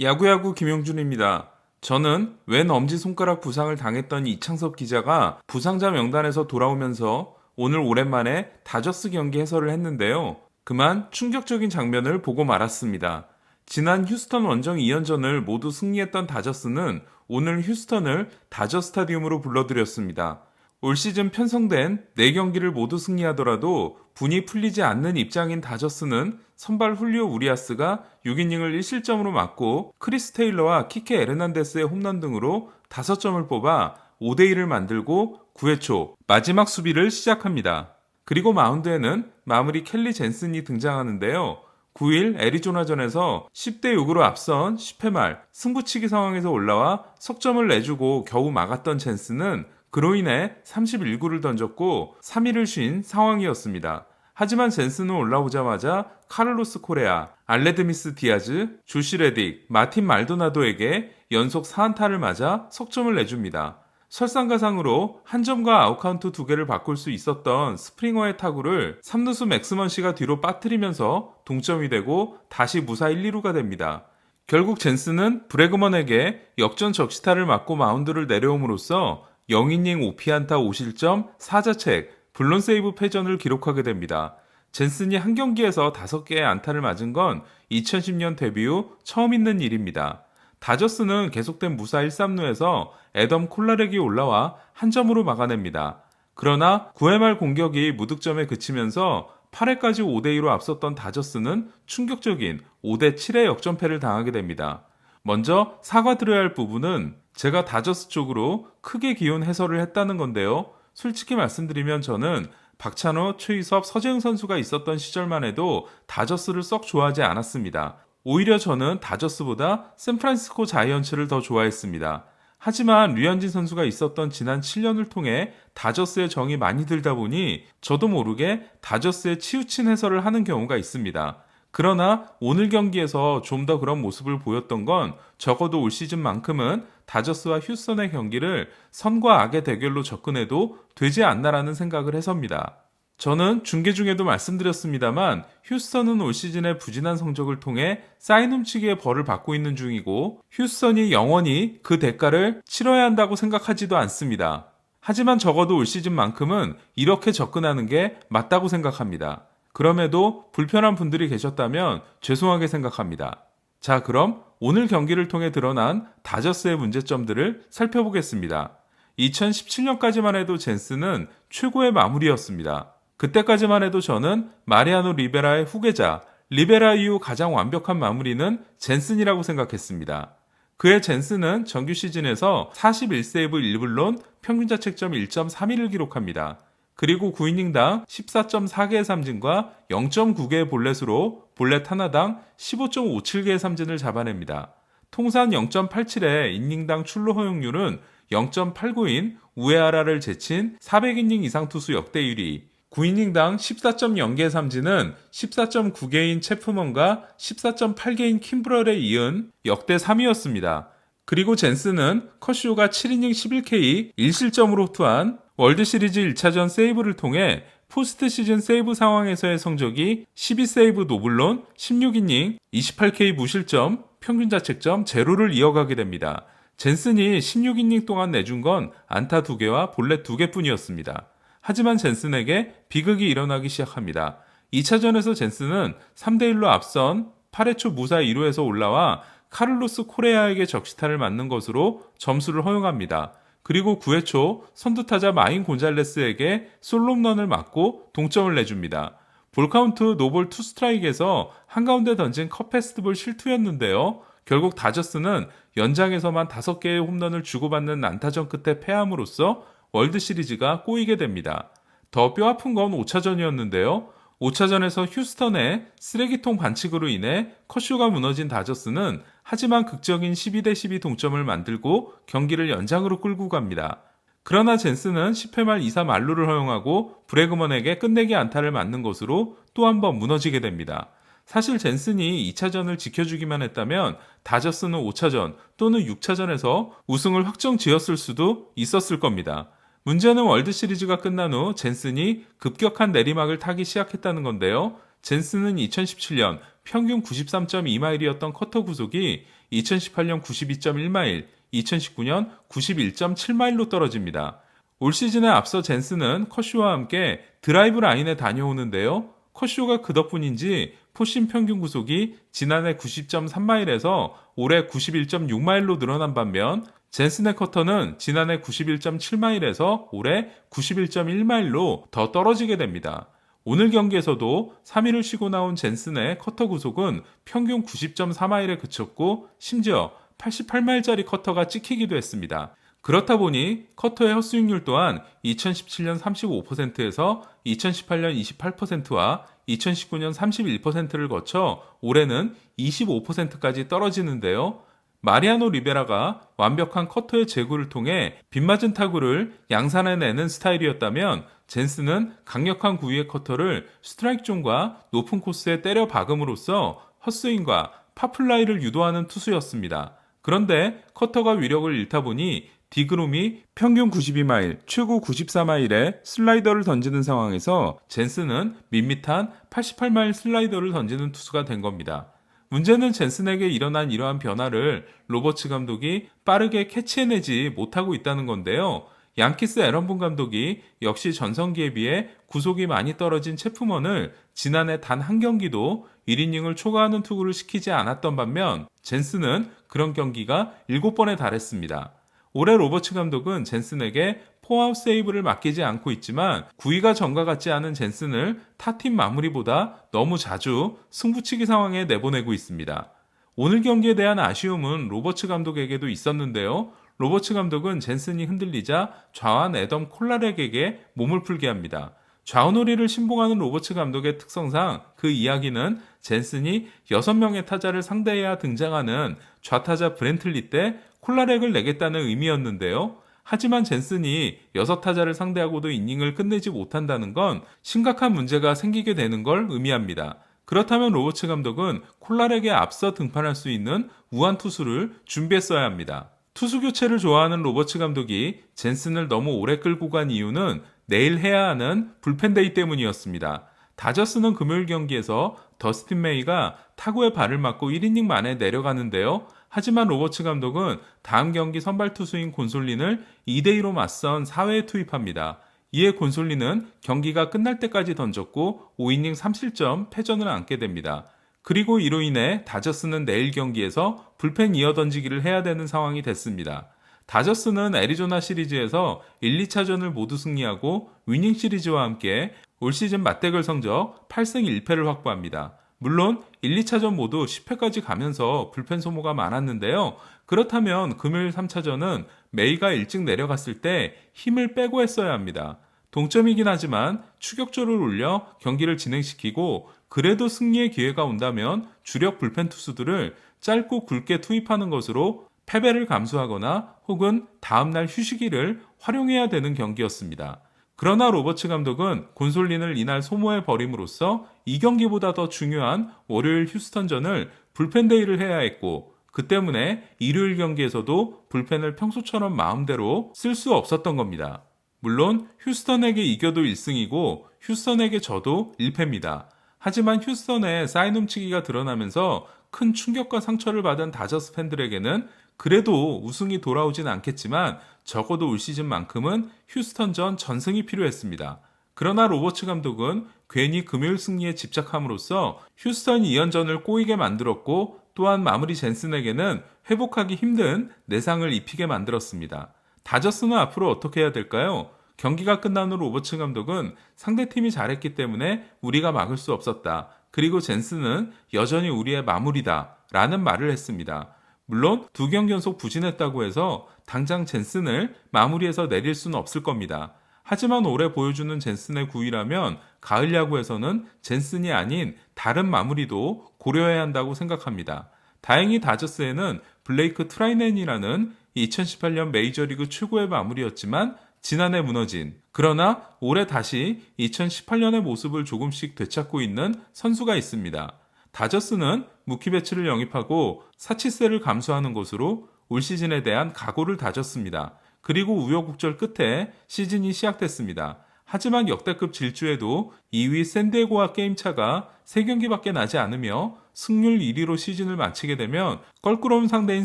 야구야구 김용준입니다. 저는 왼 엄지손가락 부상을 당했던 이창섭 기자가 부상자 명단에서 돌아오면서 오늘 오랜만에 다저스 경기 해설을 했는데요. 그만 충격적인 장면을 보고 말았습니다. 지난 휴스턴 원정 2연전을 모두 승리했던 다저스는 오늘 휴스턴을 다저 스타디움으로 불러들였습니다. 올 시즌 편성된 4경기를 모두 승리하더라도 분이 풀리지 않는 입장인 다저스는 선발 훌리오 우리아스가 6이닝을 1실점으로 맞고 크리스 테일러와 키케 에르난데스의 홈런 등으로 5점을 뽑아 5대1을 만들고 9회 초 마지막 수비를 시작합니다. 그리고 마운드에는 마무리 켈리 젠슨이 등장하는데요. 9일 애리조나전에서 10대 6으로 앞선 10회 말 승부치기 상황에서 올라와 석점을 내주고 겨우 막았던 젠슨은 그로 인해 31구를 던졌고 3위를 쉰 상황이었습니다. 하지만 젠슨은 올라오자마자 카를로스 코레아, 알레드미스 디아즈, 주시 레딕, 마틴 말도나도에게 연속 4안타를 맞아 석점을 내줍니다. 설상가상으로 한 점과 아웃카운트 두 개를 바꿀 수 있었던 스프링어의 타구를 3루수 맥스먼 씨가 뒤로 빠뜨리면서 동점이 되고 다시 무사 1, 2루가 됩니다. 결국 젠스는 브레그먼에게 역전 적시타를 맞고 마운드를 내려옴으로써 0이닝 5피안타 5실점 4자책 블론 세이브 패전을 기록하게 됩니다. 젠슨이 한 경기에서 5개의 안타를 맞은 건 2010년 데뷔 후 처음 있는 일입니다. 다저스는 계속된 무사 1, 3루에서 애덤 콜라렉이 올라와 한 점으로 막아냅니다. 그러나 9회 말 공격이 무득점에 그치면서 8회까지 5대2로 앞섰던 다저스는 충격적인 5대7의 역전패를 당하게 됩니다. 먼저 사과드려야 할 부분은 제가 다저스 쪽으로 크게 기운 해설을 했다는 건데요. 솔직히 말씀드리면 저는 박찬호, 최희섭, 서재영 선수가 있었던 시절만 해도 다저스를 썩 좋아하지 않았습니다. 오히려 저는 다저스보다 샌프란시스코 자이언츠를 더 좋아했습니다. 하지만 류현진 선수가 있었던 지난 7년을 통해 다저스의 정이 많이 들다 보니 저도 모르게 다저스에 치우친 해설을 하는 경우가 있습니다. 그러나 오늘 경기에서 좀 더 그런 모습을 보였던 건 적어도 올 시즌만큼은 다저스와 휴스턴의 경기를 선과 악의 대결로 접근해도 되지 않나라는 생각을 해섭니다. 저는 중계 중에도 말씀드렸습니다만 휴스턴은 올 시즌의 부진한 성적을 통해 사인 훔치기의 벌을 받고 있는 중이고 휴스턴이 영원히 그 대가를 치러야 한다고 생각하지도 않습니다. 하지만 적어도 올 시즌만큼은 이렇게 접근하는 게 맞다고 생각합니다. 그럼에도 불편한 분들이 계셨다면 죄송하게 생각합니다. 자, 그럼 오늘 경기를 통해 드러난 다저스의 문제점들을 살펴보겠습니다. 2017년까지만 해도 젠스는 최고의 마무리였습니다. 그때까지만 해도 저는 마리아노 리베라의 후계자, 리베라 이후 가장 완벽한 마무리는 젠슨이라고 생각했습니다. 그의 젠슨은 정규 시즌에서 41세이브 1블론 평균 자책점 1.31을 기록합니다. 그리고 9이닝당 14.4개의 삼진과 0.9개의 볼넷으로 볼넷 하나당 15.57개의 삼진을 잡아냅니다. 통산 0.87의 이닝당 출루 허용률은 0.89인 우에하라를 제친 400이닝 이상 투수 역대 1위, 9이닝당 14.0개의 삼진은 14.9개인 체프먼과 14.8개인 킴브럴에 이은 역대 3위였습니다. 그리고 젠스는 커쇼가 7이닝 11K 1실점으로 투한 월드시리즈 1차전 세이브를 통해 포스트 시즌 세이브 상황에서의 성적이 12세이브 노블론, 16이닝, 28K 무실점, 평균 자책점 제로를 이어가게 됩니다. 젠슨이 16이닝 동안 내준 건 안타 2개와 볼넷 2개 뿐이었습니다. 하지만 젠슨에게 비극이 일어나기 시작합니다. 2차전에서 젠슨은 3대1로 앞선 8회 초 무사 2루에서 올라와 카를로스 코레아에게 적시타를 맞는 것으로 점수를 허용합니다. 그리고 9회 초 선두타자 마인 곤잘레스에게 솔롬런을 맞고 동점을 내줍니다. 볼카운트 노볼 투 스트라이크에서 한가운데 던진 컵 패스트볼 실투였는데요. 결국 다저스는 연장에서만 5개의 홈런을 주고받는 난타전 끝에 패함으로써 월드 시리즈가 꼬이게 됩니다. 더 뼈아픈 건 5차전이었는데요. 5차전에서 휴스턴의 쓰레기통 반칙으로 인해 커쇼가 무너진 다저스는 하지만 극적인 12대 12 동점을 만들고 경기를 연장으로 끌고 갑니다. 그러나 젠스는 10회 말 2사 만루를 허용하고 브레그먼에게 끝내기 안타를 맞는 것으로 또 한 번 무너지게 됩니다. 사실 젠슨이 2차전을 지켜주기만 했다면 다저스는 5차전 또는 6차전에서 우승을 확정 지었을 수도 있었을 겁니다. 문제는 월드 시리즈가 끝난 후 젠슨이 급격한 내리막을 타기 시작했다는 건데요. 젠슨은 2017년 평균 93.2마일이었던 커터 구속이 2018년 92.1마일, 2019년 91.7마일로 떨어집니다. 올 시즌에 앞서 젠스는 컷쇼와 함께 드라이브 라인에 다녀오는데요. 컷쇼가 그 덕분인지 포신 평균 구속이 지난해 90.3마일에서 올해 91.6마일로 늘어난 반면 젠슨의 커터는 지난해 91.7마일에서 올해 91.1마일로 더 떨어지게 됩니다. 오늘 경기에서도 3일을 쉬고 나온 젠슨의 커터 구속은 평균 90.4마일에 그쳤고 심지어 88마일짜리 커터가 찍히기도 했습니다. 그렇다 보니 커터의 헛스윙률 또한 2017년 35%에서 2018년 28%와 2019년 31%를 거쳐 올해는 25%까지 떨어지는데요. 마리아노 리베라가 완벽한 커터의 제구를 통해 빗맞은 타구를 양산해내는 스타일이었다면 젠스는 강력한 구위의 커터를 스트라이크 존과 높은 코스에 때려 박음으로써 헛스윙과 파플라이를 유도하는 투수였습니다. 그런데 커터가 위력을 잃다 보니 디그롬이 평균 92마일, 최고 94마일에 슬라이더를 던지는 상황에서 젠스는 밋밋한 88마일 슬라이더를 던지는 투수가 된 겁니다. 문제는 젠슨에게 일어난 이러한 변화를 로버츠 감독이 빠르게 캐치해내지 못하고 있다는 건데요. 양키스 에런본 감독이 역시 전성기에 비해 구속이 많이 떨어진 체프먼을 지난해 단 한 경기도 1이닝을 초과하는 투구를 시키지 않았던 반면 젠슨은 그런 경기가 7번에 달했습니다. 올해 로버츠 감독은 젠슨에게 포아웃 세이브를 맡기지 않고 있지만 구위가 전과 같지 않은 젠슨을 타팀 마무리보다 너무 자주 승부치기 상황에 내보내고 있습니다. 오늘 경기에 대한 아쉬움은 로버츠 감독에게도 있었는데요. 로버츠 감독은 젠슨이 흔들리자 좌완 애덤 콜라렉에게 몸을 풀게 합니다. 좌우놀이를 신봉하는 로버츠 감독의 특성상 그 이야기는 젠슨이 6명의 타자를 상대해야 등장하는 좌타자 브렌틀리 때 콜라렉을 내겠다는 의미였는데요. 하지만 젠슨이 6타자를 상대하고도 이닝을 끝내지 못한다는 건 심각한 문제가 생기게 되는 걸 의미합니다. 그렇다면 로버츠 감독은 콜라렉에 앞서 등판할 수 있는 우한 투수를 준비했어야 합니다. 투수 교체를 좋아하는 로버츠 감독이 젠슨을 너무 오래 끌고 간 이유는 내일 해야 하는 불펜데이 때문이었습니다. 다저스는 금요일 경기에서 더스틴 메이가 타구에 발을 맞고 1이닝 만에 내려가는데요. 하지만 로버츠 감독은 다음 경기 선발 투수인 곤솔린을 2대2로 맞선 4회에 투입합니다. 이에 곤솔린은 경기가 끝날 때까지 던졌고 5이닝 3실점 패전을 안게 됩니다. 그리고 이로 인해 다저스는 내일 경기에서 불펜 이어 던지기를 해야 되는 상황이 됐습니다. 다저스는 애리조나 시리즈에서 1, 2차전을 모두 승리하고 위닝 시리즈와 함께 올 시즌 맞대결 성적 8승 1패를 확보합니다. 물론 1, 2차전 모두 10회까지 가면서 불펜 소모가 많았는데요. 그렇다면 금요일 3차전은 메이가 일찍 내려갔을 때 힘을 빼고 했어야 합니다. 동점이긴 하지만 추격조를 올려 경기를 진행시키고 그래도 승리의 기회가 온다면 주력 불펜 투수들을 짧고 굵게 투입하는 것으로 패배를 감수하거나 혹은 다음날 휴식일을 활용해야 되는 경기였습니다. 그러나 로버츠 감독은 곤솔린을 이날 소모해 버림으로써 이 경기보다 더 중요한 월요일 휴스턴전을 불펜데이를 해야 했고 그 때문에 일요일 경기에서도 불펜을 평소처럼 마음대로 쓸 수 없었던 겁니다. 물론 휴스턴에게 이겨도 1승이고 휴스턴에게 져도 1패입니다. 하지만 휴스턴의 사인 훔치기가 드러나면서 큰 충격과 상처를 받은 다저스 팬들에게는 그래도 우승이 돌아오진 않겠지만 적어도 올 시즌만큼은 휴스턴전 전승이 필요했습니다. 그러나 로버츠 감독은 괜히 금요일 승리에 집착함으로써 휴스턴 2연전을 꼬이게 만들었고 또한 마무리 젠슨에게는 회복하기 힘든 내상을 입히게 만들었습니다. 다저스는 앞으로 어떻게 해야 될까요? 경기가 끝난 후 로버츠 감독은 상대팀이 잘했기 때문에 우리가 막을 수 없었다. 그리고 젠슨은 여전히 우리의 마무리다. 라는 말을 했습니다. 물론 두 경기 연속 부진했다고 해서 당장 젠슨을 마무리해서 내릴 수는 없을 겁니다. 하지만 올해 보여주는 젠슨의 구위라면 가을 야구에서는 젠슨이 아닌 다른 마무리도 고려해야 한다고 생각합니다. 다행히 다저스에는 블레이크 트라이넨이라는 2018년 메이저리그 최고의 마무리였지만 지난해 무너진 그러나 올해 다시 2018년의 모습을 조금씩 되찾고 있는 선수가 있습니다. 다저스는 무키 배츠를 영입하고 사치세를 감수하는 것으로 올 시즌에 대한 각오를 다졌습니다. 그리고 우여곡절 끝에 시즌이 시작됐습니다. 하지만 역대급 질주에도 2위 샌디에고와 게임차가 3경기밖에 나지 않으며 승률 1위로 시즌을 마치게 되면 껄끄러운 상대인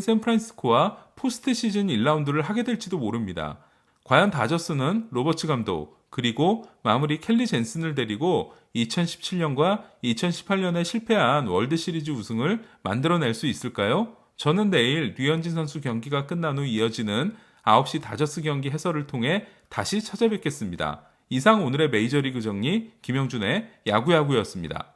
샌프란시스코와 포스트 시즌 1라운드를 하게 될지도 모릅니다. 과연 다저스는 로버츠 감독 그리고 마무리 켈리 젠슨을 데리고 2017년과 2018년에 실패한 월드 시리즈 우승을 만들어낼 수 있을까요? 저는 내일 류현진 선수 경기가 끝난 후 이어지는 9시 다저스 경기 해설을 통해 다시 찾아뵙겠습니다. 이상 오늘의 메이저리그 정리 김영준의 야구야구였습니다.